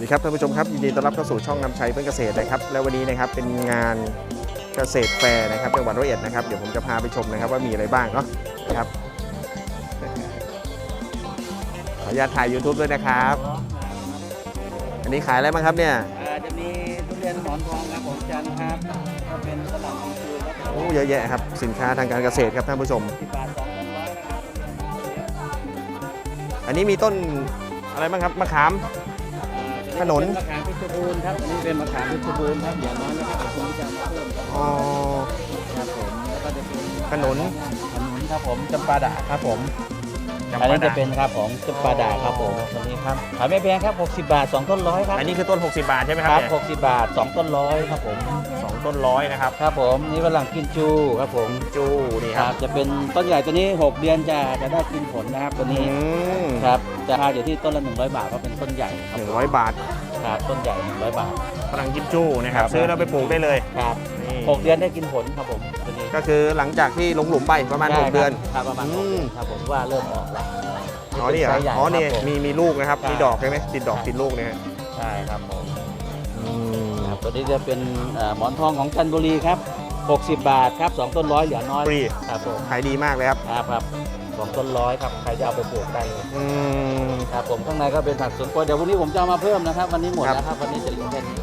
วัสดีครับท่านผู้ชมครับยินดีต้อนรับเข้าสู่ช่องนำชัยเพื่อนเกษตรนะครับและวันนี้นะครับเป็นงานเกษตรแฟร์นะครับจังหวัดร้อยเอ็ดนะครับเดี๋ยวผมจะพาไปชมนะครับว่ามีอะไรบ้างเนาะนะครับขออนุญาตถ่าย YouTube ด้วยนะครับ อันนี้ขายอะไรบ้างครับเนี่ยอ่าจะมีทุเรียนหมอนทองครับผมจันทร์ครับก็เป็นสลับอินทรีย์ครับโอ้เยอะแยะครับสินค้าทางการเกษตรครับท่านผู้ชม สิบบาทสองต้นร้อยนะครับอันนี้มีต้นอะไรบ้างครับมะขาม อ่าจะขนุนเป็นมะขามเพชรบูรณ์ครับอันนี้เป็นมะขามเพชรบูรณ์ครับอย่างน้อยนะครับเดี๋ยวผมจะมาเพิ่มครับอ๋อครับผมแล้วก็จะเป็นขนุนขนุนครับผมจำปาดาครับผมจำอันปานี้ดาจะเป็นครับผมจำปาดาครับผมตัวนี้ครับขายไม่แพงครับ 60 บาท 2 ต้นร้อยครับอันนี้คือต้น 60 บาทใช่ไหมคครัรับบเนี่ย60 บาท 2 ต้นร้อยครับผมสอง ต้นร้อยนะครับครับผมนี่ฝรั่งกินจูครับผมจูนี่คครัรับบจะเป็นต้นใหญ่ตัวนี้ 6 เดือนจะจะได้กินผลนะครับตัวอืนี้มครับจะราคาอยู่ที่ต้นละ100 บาทเพราะเป็นต้นใหญ่ครับหนึ่งร้อยบาทครับต้นใหญ่ 100 บาท ฝรั่งกิมจูนะครับ ครับ ซื้อแล้วไปปลูกได้เลยครับนี่6เดือนได้กินผลครับผมตัวนี้ก็คือหลังจากที่ลงหลุมไปประมาณใช่6เดือน ครับประมาณหกอืมเดือนครับผมว่าเริ่มออกแล้ว อ๋อนี่เหรอป็ไซส์ใหญ่อ๋อนี่ครับผมมีมีลูกนะครับ ใช่มีดอกใช่ไหมติดดอกติดลูกเนี่ยฮะ ใช่ครับผมอืมครับ ตัวนี้จะเป็นเอ่อหมอนทองของจันทบุรีครับ 60 บาทครับ2ต้นร้อยเหลือน้อยฟรี ครับผมขายดีมากเลยครับ ครับครับสองต้นร้อยครับใครจะเอาไปปลูกได้เลยอืม ครับผมข้างในก็เป็นผักสวนครัวเดี๋ยววันนี้ผมจะเอามาเพิ่มนะครับ วันนี้หมดครับแล้วครับ วันนี้จะเหลือแค่นี้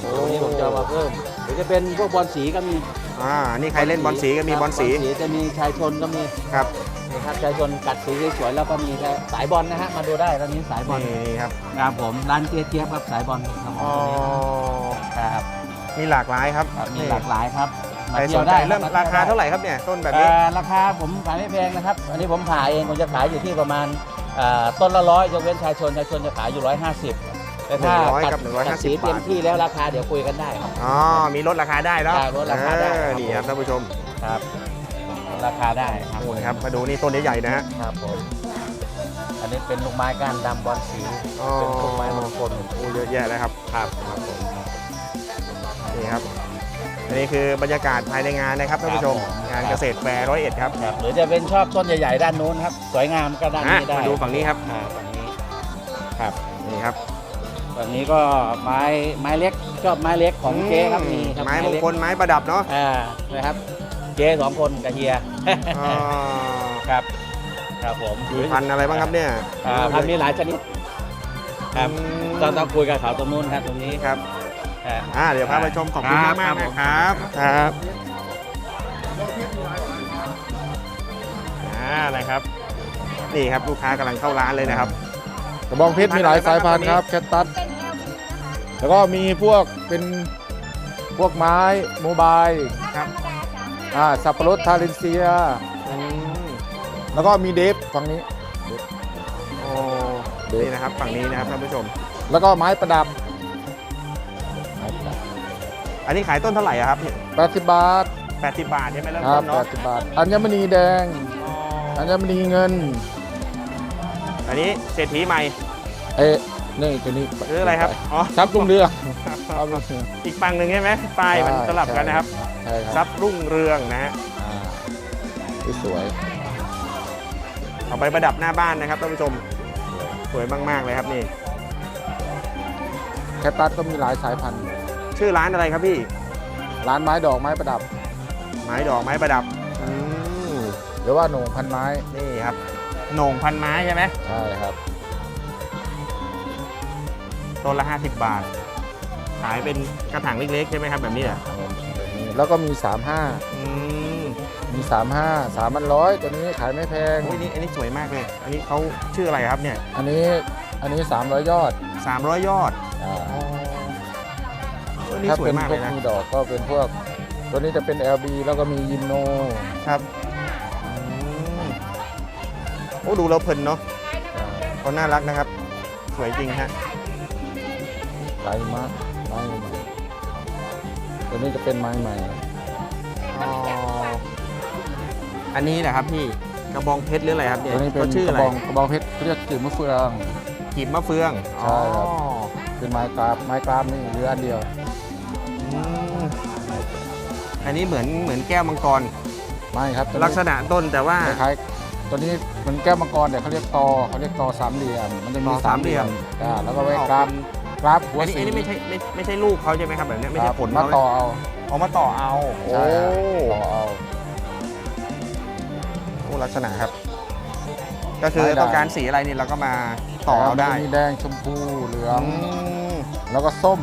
เดี๋ยววันนี้ผมจะเอามาเพิ่มหรือจะเป็นพวกบอลสีก็มีอ่า นี่ใครเล่นบอลสีก็มีบอลสีจะมีชายชนก็มีครับนะครับชายชนกัดสีสวยๆแล้วก็มีสายบอลนะฮะมาดูได้ตอนนี้สายบอลนี่นี่ครับ ครับผมร้านเจี๊ยบเจี๊ยบครับสายบอลครับผมอ๋อครับ มีหลากหลายครับครับมีนี่หลากหลายครับใครสนใจเริ่มราคาเท่าไหร่ครับเนี่ยต้นแบบนี้ เอ่อราคาผมขายไม่แพงนะครับ อันนี้ผมขายเองผมจะขายอยู่ที่ประมาณเอ่อต้นละร้อยยกเว้นชายชนชายชนจะขายอยู่ร้อยห้าสิบแต่ถ้า100กัดกับ150กัดสีเต็มบาท ที่แล้วราคาเดี๋ยวคุยกันได้ครับ อ๋อมีลดราคาได้เนาะได้ลดราคาได้เออครับนี่ครับท่านผู้ชมครับ ราคาได้ครับนู่นครับมาดูนี่ต้นใหญ่ๆนะฮะ ครับผมอันนี้เป็นลูกไม้ก้านดำบอลสี อ๋อ เป็นลูกไม้มงคลโอ้เยอะแยะเลยครับครับครับผม นี่ครับอันนี้คือบรรยากาศภายในงานนะครับท่านผู้ชมงานเกษตรแฟร์ร้อยเอ็ดครับครับหรือจะเป็นชอบต้นใหญ่ ๆ ด้านนู้นครับ สวยงามก็ด้านอะนี้ได้มาดูฝั่งนี้ครับอ่าฝั่งนี้ครับนี่ครับฝั่งนี้ก็ไม้ไม้เล็กชอบไม้เล็กของเจ๊ครับมีครับไม้มงเล็กคลไม้ประดับเนาะอ่านะครับเจ๊สองคนกับเฮียอ๋อครับครับผมมีพันธุ์อะไรบ้างครับเนี่ยอ่าพันธุ์มีหลายชนิด ครับ อืมต้องต้องคุยกับเขาตรงนู้นครับตรงนี้ครับ อ่าอ่าเดี๋ยวพาไปชมขอบคุณครัมากบมากครับนะครับครับอ่านะครับ นี่ครับลูกค้ากำลังเข้าร้านเลยนะครับ กระบองเพชรมีหลายสายพันธุ์ครับแคตตัสแล้วก็มีพวกเป็นพวกไม้โมบายครับอ่าสับปะรดทาเลนเซีย อืมแล้วก็มีเดฟฝั่งนี้ โอ้นี่นะครับฝั่งนี้นะครับท่านผู้ชม แล้วก็ไม้ประดับไม้ประดับ อันนี้ขายต้นเท่าไหร่อะครับ80 บาท80 บาทใช่ไหมเริ่มครัต้บนเนาะ80 บาท อัญมณีแดง อ๋ออัญมณีเงิน อันนี้เศรษฐีใหม่เอ๊ะนี่ตัวนี้หรืออะไรครับอ๋อทรัพย์รุ่งเรืองทรัพย์รุ่งเรืองอีกฝั่งหนึ่งใช่ไหมป้ายมันสลับกันนะครับใช่คทรัรับพย์รุ่งเรืองนะฮะอ่าที่สวยเอาไปประดับหน้าบ้านนะครับท่านผู้ชมสวยมากๆเลยครับนี่แคตตัสก็มีหลายสายพันธุ์ ชื่อร้านอะไรครับพี่ ร้านไม้ดอกไม้ประดับ ไม้ดอกไม้ประดับอืมหรือว่าโหน่งพันไม้นี่ครับโหน่งพันไม้ใช่ไหมใช่ครับ ต้นละ 50 บาท ขายเป็นกระถางเล็กๆใช่ไหมครับแบบนี้เหรอแบบนี้แล้วก็มี 35 อืมมี 35 3มันร้อยตัวนี้ขายไม่แพง โอ้ยนี่อันนี้สวยมากเลย อันนี้เขาชื่ออะไรครับเนี่ย อันนี้อันนี้ 300 ยอด 300 ยอด อ่า อ๋อเออ นี่ถ้าสวเป็ยนมากพเลวกยนะมีดอกก็เป็นพวก ตัวนี้จะเป็น LB แล้วก็มียินโน ครับอืมโอ้ดูเราเพลินเนาะอ่าเขาน่ารักนะครับ สวยจริงฮะลายมะไม้ใหม่ตัวนี้จะเป็นไม้ใหม่ อ๋ออันนี้แหละครับพี่กระบองเพชรหรืออะไรครับเนี่ยตัวนี้เป็เขานชื่อกอะไรระบองกระบองเพชรเขาเรียกจืดมะเฟือง กีบมะเฟืองใช่ครับ อ๋อเป็นไม้กราบไม้กราบนี่เหลืออันเดียวอืม อันนี้เหมือนเหมือนแก้วมังกร ไม้ครับตัวลักนี้ษณะต้นแต่ว่า คล้ายๆตัวนี้มันแก้วมังกรแต่เขาเรียกตอเขาเรียกตอสามเหลี่ยม มันจะมีตอสามเหลี่ยม อ่าแล้วก็ไว้กราบครับหัวอันนี้สีอันนี้ไม่ใช่ไม่ไม่ใช่ลูกเขาใช่ไหมครับแบบเนี้ยไม่คใช่รับผลมาเขาต่อเอาเอามาต่อเอาโอ้ใช่ครับต่อเอา โอ้ลักษณะครับ ก็คือได้ได้ ต้องการสีอะไรนี่เราก็มาต่อเอาได้มีแดงชมพูเหลือง อืมแล้วก็ส้ม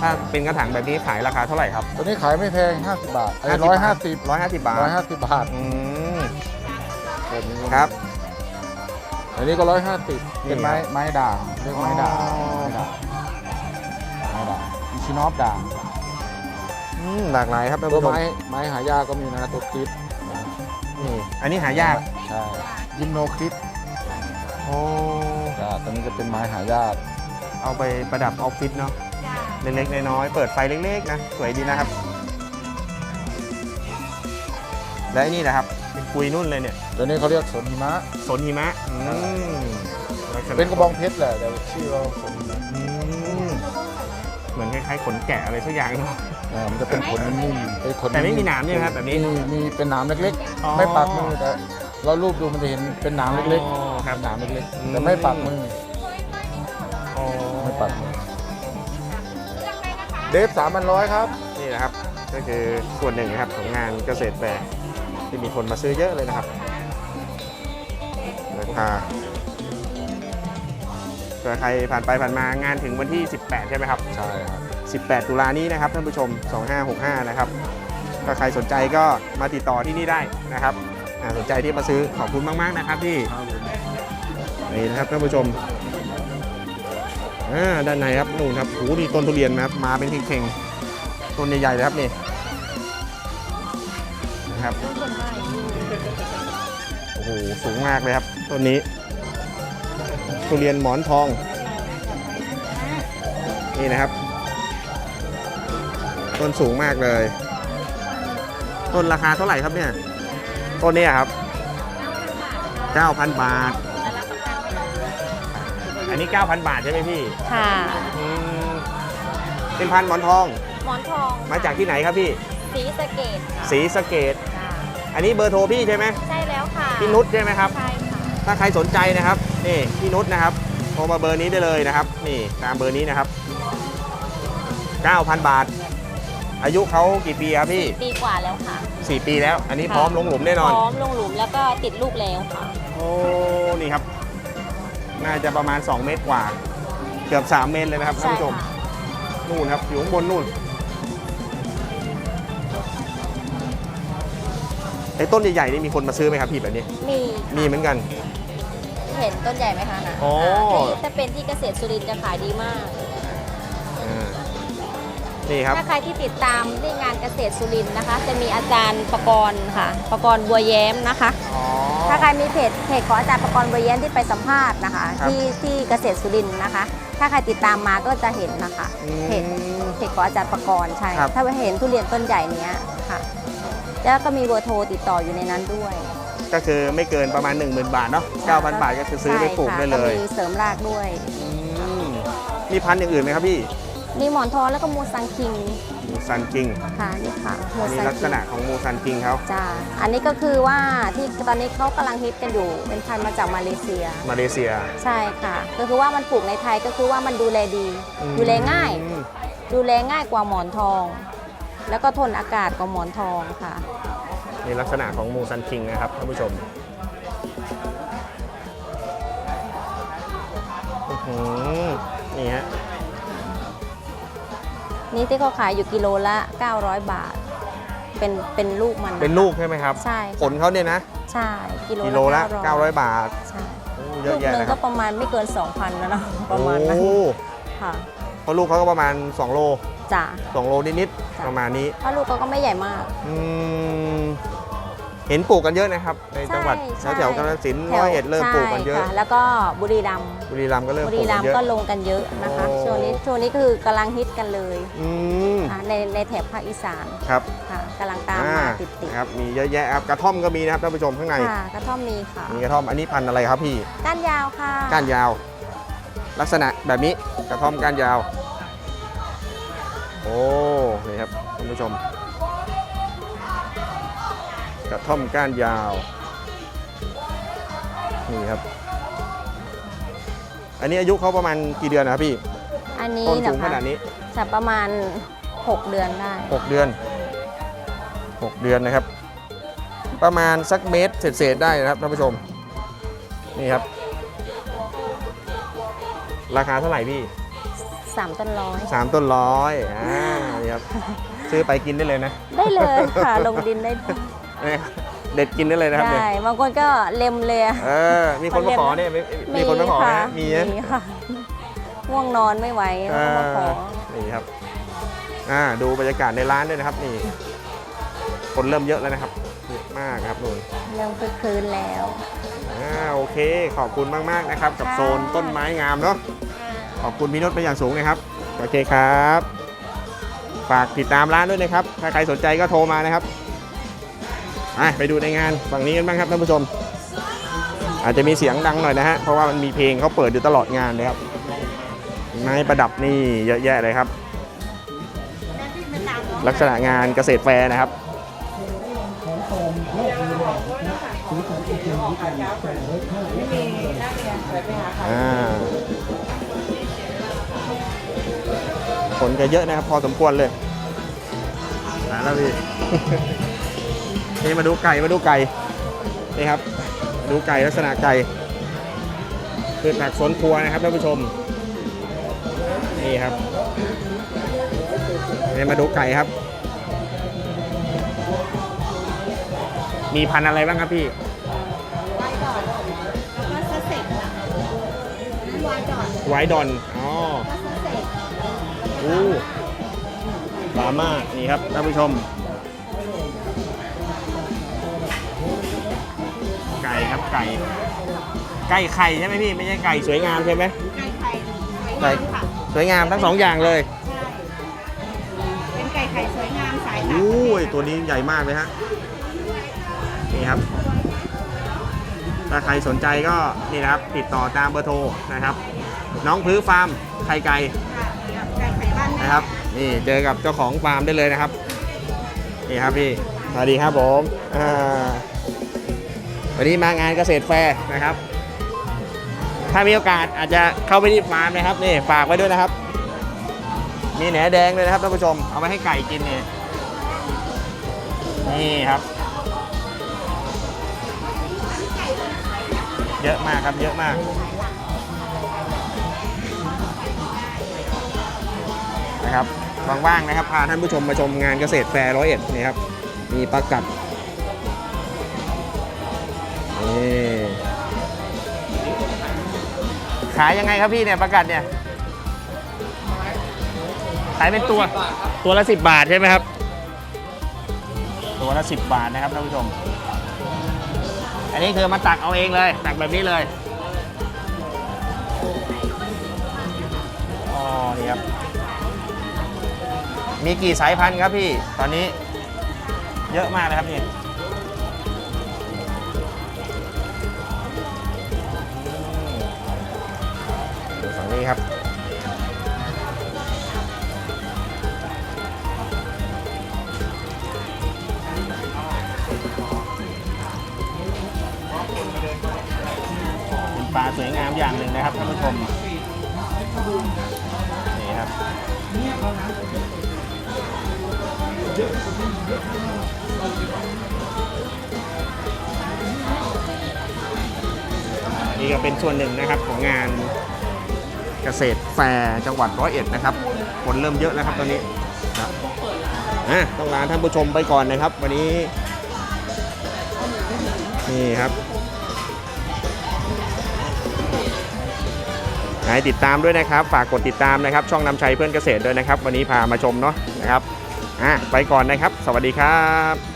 ถ้าเป็นกระถางแบบนี้ขายราคาเท่าไหร่ครับ ตัวนี้ขายไม่แพง 50 บาทไอ้50ร้อยห้าสิบร้อยห้าสิบบาทร้อยห้าสิบบาทอืมแบบนี้ครับอันนี้ก็ร้อยห้าสิบนี่เป็นไม้ครับไม้ด่างเรียกไม้ด่างอ๋อไม้ด่างไม้ด่างอิชินอฟด่างอืมหลากหลายครับท่านตัวผู้ชมไม้ไม้หายากก็มีนะตัวคลิปนี่อันนี้หายากใช่ยิมโนคลิปโอ้จ้าตัวนี้จะเป็นไม้หายากเอาไปประดับออฟฟิศเนาะ เล็กๆน้อยๆเปิดไฟเล็กๆนะสวยดีนะครับ และไอ้นี่นะครับเป็นปุยนุ่นเลยเนี่ยตัวนี้เขาเรียกสนหิมะ สนหิมะอืมลัษณเป็นกระบองเพชรแหละแต่ชื่อเราสนหิมะอืมเหมือนคล้ายๆขนแกะอะไรสักอย่างเนาะอ่ามันจะเป็นขนนิ่มๆเป็นขนแต่ไม่มีหนามใช่ไหมครับแบบนี้ มีมีเป็นหนามเล็กอ๋อ ๆ ไม่ปักมือแต่เรารูปดูมันจะเห็นเป็นหนามเล็กอ๋อๆครับ หนามเล็กอืมๆแต่ไม่ปักมือ อ๋อไม่ปักมือ เดฟสามพันร้อยครับ นี่นะครับ ก็คือส่วนหนึ่งนะครับของงานเกษตรแฟร์ที่มีคนมาซื้อเยอะเลยนะครับราคาเผื่อใครผ่านไปผ่านมางานถึงวันที่ 18 ใช่ไหมครับ ใช่ครับ 18 ตุลานี้นะครับท่านผู้ชม 2565 นะครับ ถ้าใครสนใจก็มาติดต่อที่นี่ได้นะครับอ่าสนใจที่มาซื้อขอบคุณมาก ๆ นะครับที่นี่นะครับท่านผู้ชม อ่าด้านในครับนู่นครับโอ้โหนี่ต้นทุเรียนนะครับมาเป็นเข่งๆต้นใหญ่ๆเลยครับนี่นะครับโอ้โหสูงมากเลยครับต้นนี้ทุเรียนหมอนทองนี่นะครับ ต้นสูงมากเลย ต้นราคาเท่าไหร่ครับเนี่ยต้นนี้ครับ9,000 บาท อันนี้ 9,000 บาทใช่ไหมพี่ค่ะ อืมเป็นพันธุ์หมอนทอง หมอนทองมาจากที่ไหนครับพี่ สีสะเกตค่ะสีสะเกดจ้ะอันนี้เบอร์โทรพี่ใช่ไหมใช่แล้วค่ะพี่นุชใช่ไหมครับ ใช่ค่ะ ถ้าใครสนใจนะครับนี่พี่นุชนะครับโทรมาเบอร์นี้ได้เลยนะครับ นี่ตามเบอร์นี้นะครับ 9,000 บาท อายุเขากี่ปีครับพี่ ปีกว่าแล้วค่ะ 4 ปีแล้ว อันนี้ค่ะ พร้อมลงหลุมแน่นอน พร้อมลงหลุมแล้วก็ติดลูกแล้วค่ะ โอ้ นี่ครับ น่าจะประมาณ 2 เมตรกว่า เกือบ 3 เมตรเลยนะครับท่านใช่ผู้ชมค่ะนู่นครับอยู่ข้างบนนู่นไอ้ต้นใหญ่ๆนี่มีคนมาซื้อไหมครับพี่แบบนี้ มีมีเหมือนกัน เห็นต้นใหญ่ไหมคะนะอ๋ออ่าที่ถ้าเป็นที่เกษตรสุรินทร์จะขายดีมากอ่า นี่ครับ ถ้าใครที่ติดตามที่งานเกษตรสุรินทร์นะคะ จะมีอาจารย์ประกรณ์ค่ะ ประกรณ์บัวแย้มนะคะ อ๋อ ถ้าใครมีเพจเพจของอาจารย์ประกรณ์บัวแย้มที่ไปสัมภาษณ์นะคะ ครับที่ที่เกษตรสุรินทร์นะคะ ถ้าใครติดตามมาก็จะเห็นนะคะอืมเพจเพจของอาจารย์ประกรณ์ใช่ครับ ถ้าเห็นทุเรียนต้นใหญ่เนี้ยค่ะ แล้วก็มีเบอร์โทรติดต่ออยู่ในนั้นด้วยก็คือไม่เกินประมาณ 10,000 บาทเนาะ9,000 บาทก็คือซื้อไปปลูกใช่ค่ะได้เลยก็มีเสริมรากด้วย อืมมีพันธุ์อย่างอื่นไหมครับพี่ มีหมอนทองแล้วก็มูซังคิงมูซันกิงค่ะนี่ค่ะมูอันนี้ซังลักคิษงณะของมูซันกิงเขาจ้าอันนี้ก็คือว่าที่ตอนนี้เขากำลังฮิตกันอยู่ เป็นพันธุ์มาจากมาเลเซีย มาเลเซีย ใช่ค่ะ ก็คือว่ามันปลูกในไทยก็คือว่ามันดูแลดีดูแลง่าย อืมดูแลง่ายกว่าหมอนทอง แล้วก็ทนอากาศกว่าหมอนทองค่ะ นี่ลักษณะของมูซันคิงนะครับท่านผู้ชมอื้อหือนี่ฮะ นี่ที่เขาขายอยู่กิโลละ 900 บาท เป็นเป็นลูกมันนะคะเป็นลูกใช่ไหมครับ ใช่ผลเขาเนี่ยนะใช่กิโลกิโลละ 900 บาทใช่โอ้เยลูอะกแยะหนึ่งนะคก็รับประมาณไม่เกิน 2,000แล้วเนอะประมาณนั้นโอ้ค่ะเพราะลูกเขาก็ประมาณ 2 โลจ้ะ 2 โลนิดจ้ะๆประมาณนี้ เพราะลูกเขาก็ไม่ใหญ่มาก อืม เห็นปลูกกันเยอะนะครับ ในจังหวัดใช่แถวๆกาฬสินธุ์แถร้วอยเอ็ดเริ่มปลูกกันเยอะ ใช่ค่แล้วก็บุรีรัมย์บุรีรัมย์ก็เริ่มบุปลูรีกกัรันมเยย์อะ ก็ลงกันเยอะนะคะโอ้ ช่วงนี้ช่วงนี้คือกำลังฮิตกันเลยอืมค่ะในในแถบภาคอีสานครับค่ะกำลังตามอ่มาติดติดครับมีเยอะแยะครับกระท่อมก็มีนะครับท่านผู้ชมข้างในค่ะกระท่อมมีค่ะมีกระท่อมอันนี้พันธุ์อะไรครับพี่ ก้านยาวค่ะก้านยาว ลักษณะแบบนี้กระท่อมก้านยาว โอ้นี่ครับท่านผู้ชม กระท่อมก้านยาว นี่ครับ อันนี้อายุเขาประมาณกี่เดือนนะครับพี่อันนี้ต้นเหรสูองขคะนาดนี้จะประมาณ 6 เดือนได้ 6 เดือน 6 เดือนนะครับ ประมาณสักเมตรเศษๆได้นะครับท่านผู้ชม นี่ครับ ราคาเท่าไหร่พี่3 ต้นร้อยสามต้นร้อยอ่านี่ครับ ซื้อไปกินได้เลยนะ ได้เลยค่ะ ลงดินได้ นี่เด็ดกินได้เลยนะครับเนี่ยได้บางคนก็เล็มเลยเออมีคนมาขอเนี่ยมีมีคนมาขอไหมค่ะฮะมีนะมีค่ะง่วงนอนไม่ไหวก็มาขอ นี่ครับอ่าดูบรรยากาศในร้านด้วยนะครับ นี่ คนเริ่มเยอะแล้วนะครับเยอะมากครับนู่นเริ่มคึกคืนแล้ว อ่าโอเค ขอบคุณมากๆนะครับ กับค่ะ โซนต้นไม้งามเนาะขอบคุณพี่นุชเป็นอย่างสูงนะครับโอเคครับ ฝากติดตามร้านด้วยนะครับ ถ้าใครสนใจก็โทรมานะครับ อะไปดูในงานฝั่งนี้กันบ้างครับท่านผู้ชม อาจจะมีเสียงดังหน่อยนะฮะเพราะว่ามันมีเพลงเขาเปิดอยู่ตลอดงานเลยครับไม้ประดับนี่เยอะแยะเลยครับ ลักษณะงานเกษตรแฟร์นะครับอ่าคนก็เยอะนะครับพอสมควรเลยมาแล้วพี่ นี่มาดูไก่มาดูไก่นี่ครับมาดูไก่ลักษณะไก่คือผักสวนครัวนะครับท่านผู้ชม นี่ครับนี่มาดูไก่ครับ มีพันธุ์อะไรบ้างครับพี่ไวท์ดอนอ๋ออู้บาม่านี่ครับท่านผู้ชม ครับไก่ ไก่ไข่ใช่ไหมพี่ไม่ใช่ไก่สวยงามใช่ไหมไก่สวยงามทั้งสองอย่างเลยเป็นไก่ไข่สวยงามสายตาอู้ยตัวนี้ใหญ่มากเลยฮะนี่ครับถ้าใครสนใจก็นี่นะครับติดต่อตามเบอร์โทรนะครับ น้องพื้ฟาร์มไข่ไก่ค่ะไก่ไข่บ้านนะครับ นี่เจอกับเจ้าของฟาร์มได้เลยนะครับนี่ครับพี่สวัสดีครับผมอ่า วันนี้มางานเกษตรแฟร์นะครับ ถ้ามีโอกาสอาจจะเข้าไปที่ฟาร์มนะครับนี่ฝากไว้ด้วยนะครับ มีแหนแดงเลยนะครับท่านผู้ชม เอาไปให้ไก่กินนี่นี่ครับ เยอะมากครับเยอะมากนะครับว่างๆนะครับพาท่านผู้ชมมาชมงานเกษตรแฟร์ร้อยเอ็ดนี่ครับมีปลากัด นี่ขายยังไงครับพี่เนี่ยปลากัดเนี่ย ขายเป็นตัว ตัวละ 10 บาทใช่ไหมครับ ตัวละ 10 บาทนะครับท่านผู้ชม อันนี้คือมาตักเอาเองเลย ตักแบบนี้เลย อ๋อ นี่ครับ มีกี่สายพันธุ์ครับพี่ ตอนนี้ เยอะมากเลยครับนี่ ฝั่งนี้ครับเป็นปลาสวยงามอย่างหนึ่งนะครับท่านผู้ชม นี่ครับนี่ก็เป็นส่วนหนึ่งนะครับของงาน เกษตรแฟร์จังหวัดร้อยเอ็ดนะครับ คนเริ่มเยอะแล้วครับตอนนี้ครับอะต้องลาท่านผู้ชมไปก่อนนะครับ วันนี้ นี่ครับให้ติดตามด้วยนะครับ ฝากกดติดตามนะครับ ช่องนำชัยเพื่อนเกษตรด้วยนะครับ วันนี้พามาชมเนาะนะครับอะไปก่อนนะครับ สวัสดีครับ